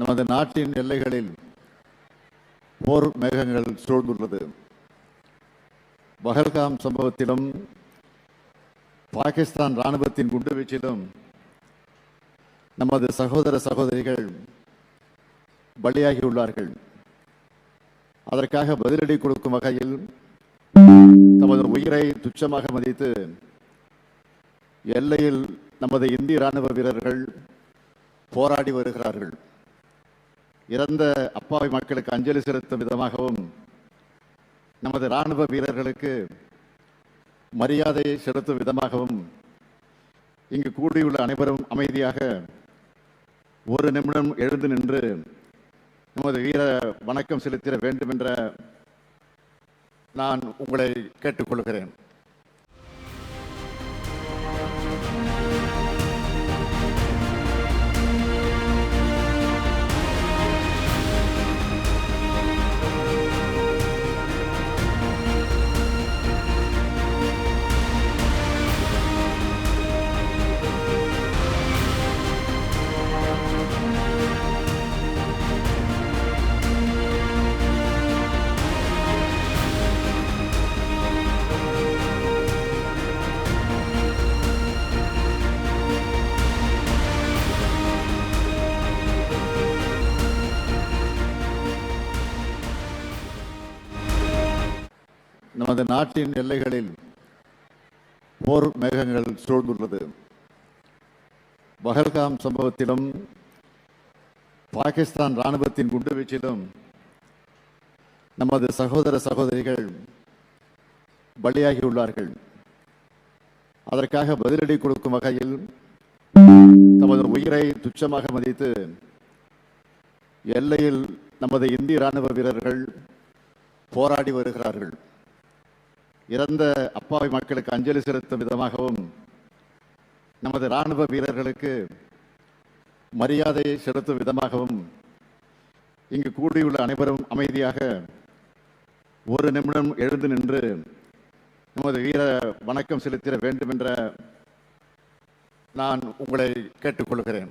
நமது நாட்டின் எல்லைகளில் போர் மேகங்கள் சூழ்ந்துள்ளது. பஹல்காம் சம்பவத்திலும் பாகிஸ்தான் ராணுவத்தின் குண்டுவீச்சிலும் நமது சகோதர சகோதரிகள் பலியாகியுள்ளார்கள். அதற்காக பதிலடி கொடுக்கும் வகையில் தமது உயிரை துச்சமாக மதித்து எல்லையில் நமது இந்திய ராணுவ வீரர்கள் போராடி வருகிறார்கள். இறந்த அப்பாவி மக்களுக்கு அஞ்சலி செலுத்தும் விதமாகவும் நமது ராணுவ வீரர்களுக்கு மரியாதை செலுத்தும் விதமாகவும் இங்கு கூடியுள்ள அனைவரும் அமைதியாக ஒரு நிமிடம் எழுந்து நின்று நமது வீர வணக்கம் செலுத்திட வேண்டும் என்ற நான் உங்களை கேட்டுக்கொள்கிறேன். நமது நாட்டின் எல்லைகளில் போர் மேகங்கள் சூழ்ந்துள்ளது. பஹல்காம் சம்பவத்திலும் பாகிஸ்தான் ராணுவத்தின் குண்டுவீச்சிலும் நமது சகோதர சகோதரிகள் பலியாகியுள்ளார்கள். அதற்காக பதிலடி கொடுக்கும் வகையில் தமது உயிரை துச்சமாக மதித்து எல்லையில் நமது இந்திய ராணுவ வீரர்கள் போராடி வருகிறார்கள். இறந்த அப்பாவி மக்களுக்கு அஞ்சலி செலுத்தும் விதமாகவும் நமது ராணுவ வீரர்களுக்கு மரியாதை செலுத்தும் விதமாகவும் இங்கு கூடியுள்ள அனைவரும் அமைதியாக ஒரு நிமிடம் எழுந்து நின்று நமது வீர வணக்கம் செலுத்திட வேண்டும் என்ற நான் உங்களை கேட்டுக்கொள்கிறேன்.